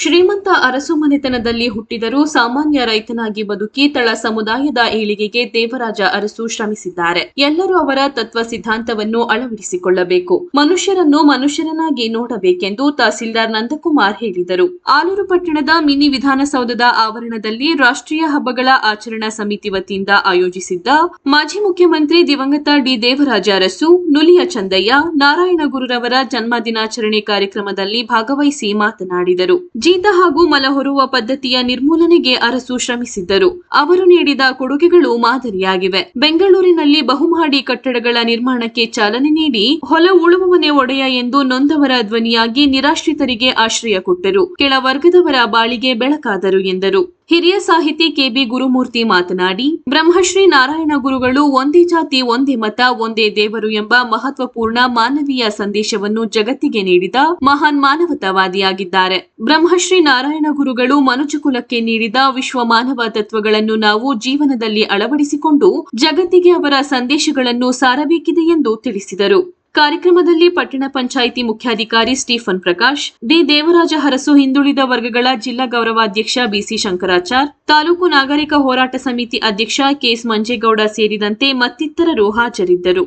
ಶ್ರೀಮಂತ ಅರಸು ಮನೆತನದಲ್ಲಿ ಹುಟ್ಟಿದರೂ ಸಾಮಾನ್ಯ ರೈತನಾಗಿ ಬದುಕಿ ತಳ ಸಮುದಾಯದ ಏಳಿಗೆಗೆ ದೇವರಾಜ ಅರಸು ಶ್ರಮಿಸಿದ್ದಾರೆ. ಎಲ್ಲರೂ ಅವರ ತತ್ವ ಸಿದ್ಧಾಂತವನ್ನು ಅಳವಡಿಸಿಕೊಳ್ಳಬೇಕು. ಮನುಷ್ಯರನ್ನು ಮನುಷ್ಯರನಾಗಿ ನೋಡಬೇಕೆಂದು ತಹಸೀಲ್ದಾರ್ ನಂದಕುಮಾರ್ ಹೇಳಿದರು. ಆಲೂರು ಪಟ್ಟಣದ ಮಿನಿ ವಿಧಾನಸೌಧದ ಆವರಣದಲ್ಲಿ ರಾಷ್ಟ್ರೀಯ ಹಬ್ಬಗಳ ಆಚರಣಾ ಸಮಿತಿ ವತಿಯಿಂದ ಆಯೋಜಿಸಿದ್ದ ಮಾಜಿ ಮುಖ್ಯಮಂತ್ರಿ ದಿವಂಗತ ಡಿ ದೇವರಾಜ ಅರಸು, ನುಲಿಯ ಚಂದಯ್ಯ ನಾರಾಯಣಗುರುರವರ ಜನ್ಮ ದಿನಾಚರಣೆ ಕಾರ್ಯಕ್ರಮದಲ್ಲಿ ಭಾಗವಹಿಸಿ ಮಾತನಾಡಿದರು. ಜೀತ ಹಾಗೂ ಮಲ ಹೊರುವ ಪದ್ಧತಿಯ ನಿರ್ಮೂಲನೆಗೆ ಅರಸು ಶ್ರಮಿಸಿದ್ದರು. ಅವರು ನೀಡಿದ ಕೊಡುಗೆಗಳು ಮಾದರಿಯಾಗಿವೆ. ಬೆಂಗಳೂರಿನಲ್ಲಿ ಬಹುಮಹಡಿ ಕಟ್ಟಡಗಳ ನಿರ್ಮಾಣಕ್ಕೆ ಚಾಲನೆ ನೀಡಿ ಹೊಲ ಉಳುವವನೇ ಒಡೆಯ ಎಂದು ನೊಂದವರ ಧ್ವನಿಯಾಗಿ ನಿರಾಶ್ರಿತರಿಗೆ ಆಶ್ರಯ ಕೊಟ್ಟರು. ಕೆಳ ವರ್ಗದವರ ಬಾಳಿಗೆ ಬೆಳಕಾದರು ಎಂದರು. ಹಿರಿಯ ಸಾಹಿತಿ ಕೆಬಿ ಗುರುಮೂರ್ತಿ ಮಾತನಾಡಿ, ಬ್ರಹ್ಮಶ್ರೀ ನಾರಾಯಣ ಗುರುಗಳು ಒಂದೇ ಜಾತಿ, ಒಂದೇ ಮತ, ಒಂದೇ ದೇವರು ಎಂಬ ಮಹತ್ವಪೂರ್ಣ ಮಾನವೀಯ ಸಂದೇಶವನ್ನು ಜಗತ್ತಿಗೆ ನೀಡಿದ ಮಹಾನ್ ಮಾನವತಾವಾದಿಯಾಗಿದ್ದಾರೆ. ಬ್ರಹ್ಮಶ್ರೀ ನಾರಾಯಣ ಗುರುಗಳು ಮನುಜಕುಲಕ್ಕೆ ನೀಡಿದ ವಿಶ್ವ ಮಾನವ ತತ್ವಗಳನ್ನು ನಾವು ಜೀವನದಲ್ಲಿ ಅಳವಡಿಸಿಕೊಂಡು ಜಗತ್ತಿಗೆ ಅವರ ಸಂದೇಶಗಳನ್ನು ಸಾರಬೇಕಿದೆ ಎಂದು ತಿಳಿಸಿದರು. ಕಾರ್ಯಕ್ರಮದಲ್ಲಿ ಪಟ್ಟಣ ಪಂಚಾಯಿತಿ ಮುಖ್ಯಾಧಿಕಾರಿ ಸ್ಟೀಫನ್ ಪ್ರಕಾಶ್, ಡಿ ದೇವರಾಜ ಹರಸು ಹಿಂದುಳಿದ ವರ್ಗಗಳ ಜಿಲ್ಲಾ ಗೌರವಾಧ್ಯಕ್ಷ ಬಿಸಿ ಶಂಕರಾಚಾರ್, ತಾಲೂಕು ನಾಗರಿಕ ಹೋರಾಟ ಸಮಿತಿ ಅಧ್ಯಕ್ಷ ಕೆಎಸ್ ಮಂಜೇಗೌಡ ಸೇರಿದಂತೆ ಮತ್ತಿತರರು ಹಾಜರಿದ್ದರು.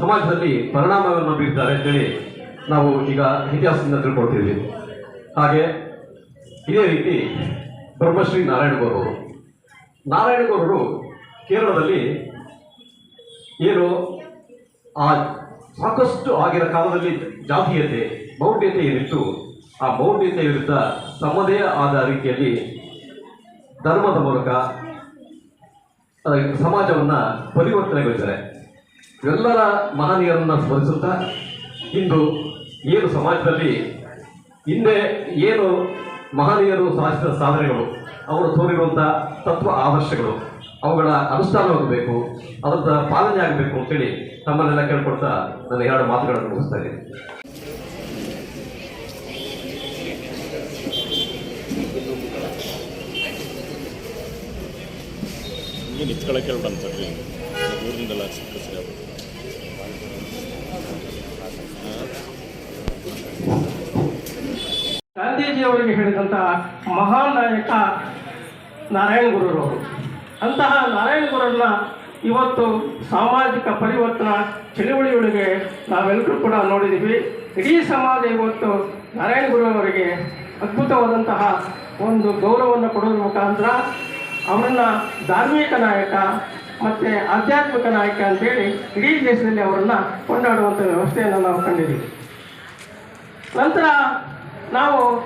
ಸಮಾಜದಲ್ಲಿ ಪರಿಣಾಮವನ್ನು ಬೀರ್ತಾರೆ ಅಂತೇಳಿ ನಾವು ಈಗ ಇತಿಹಾಸದಿಂದ ತಿಳ್ಕೊಳ್ತೀವಿ. ಹಾಗೆ ಇದೇ ರೀತಿ ಬ್ರಹ್ಮಶ್ರೀ ನಾರಾಯಣಗೌರವರು ನಾರಾಯಣಗೌರರು ಕೇರಳದಲ್ಲಿ ಏನು ಆ ಸಾಕಷ್ಟು ಆಗಿನ ಕಾಲದಲ್ಲಿ ಜಾತೀಯತೆ, ಮೌಢ್ಯತೆ ಏನಿತ್ತು ಆ ಮೌಢ್ಯತೆ ವಿರುದ್ಧ ತಮ್ಮದೇ ಆದ ರೀತಿಯಲ್ಲಿ ಧರ್ಮದ ಮೂಲಕ ಸಮಾಜವನ್ನು ಪರಿವರ್ತನೆಗೊಳಿಸಿದ್ದಾರೆ. ಎಲ್ಲರ ಮಹನೀಯರನ್ನ ಸ್ಮರಿಸುತ್ತಾ ಇಂದು ಏನು ಸಮಾಜದಲ್ಲಿ ಹಿಂದೆ ಏನು ಮಹನೀಯರು ಸಾಧಿಸಿದ ಸಾಧನೆಗಳು, ಅವರು ತೋರಿರುವಂಥ ತತ್ವ ಆದರ್ಶಗಳು ಅವುಗಳ ಅನುಷ್ಠಾನವಾಗಬೇಕು ಅದರ ಪಾಲನೆ ಆಗಬೇಕು ಅಂತೇಳಿ ತಮ್ಮನ್ನೆಲ್ಲ ಕೇಳ್ಕೊಡ್ತಾ ನನ್ನ ಎರಡು ಮಾತುಗಳನ್ನು ಮುಗಿಸ್ತಾ ಇದ್ದೀನಿ. ನಿಂತ್ಕೊಳ್ಳೋಕೆ ಹೇಳ್ಬಿಡ ಅನ್ಸತ್ರಿ ದೂರದಿಂದೆಲ್ಲ ಸಿಕ್ಕ ಸರಿ ಆಗ್ಬಿಡುತ್ತೆ ಗಾಂಧೀಜಿಯವರಿಗೆ ಹೇಳಿದಂತಹ ಮಹಾನ್ ನಾಯಕ ನಾರಾಯಣ ಗುರುರವರು ಅಂತಹ ನಾರಾಯಣ ಗುರುರನ್ನ ಇವತ್ತು ಸಾಮಾಜಿಕ ಪರಿವರ್ತನಾ ಚಳುವಳಿಯೊಳಗೆ ನಾವೆಲ್ಲರೂ ಕೂಡ ನೋಡಿದ್ದೀವಿ. ಇಡೀ ಸಮಾಜ ಇವತ್ತು ನಾರಾಯಣ ಗುರುವರಿಗೆ ಅದ್ಭುತವಾದಂತಹ ಒಂದು ಗೌರವವನ್ನು ಕೊಡೋದ್ರ ಮುಖಾಂತರ ಅವರನ್ನ ಧಾರ್ಮಿಕ ನಾಯಕ ಮತ್ತು ಆಧ್ಯಾತ್ಮಿಕ ನಾಯಕ ಅಂತೇಳಿ ಇಡೀ ದೇಶದಲ್ಲಿ ಅವರನ್ನು ಕೊಂಡಾಡುವಂಥ ವ್ಯವಸ್ಥೆಯನ್ನು ನಾವು ಕಂಡಿದ್ದೀವಿ. ನಂತರ ನಾವು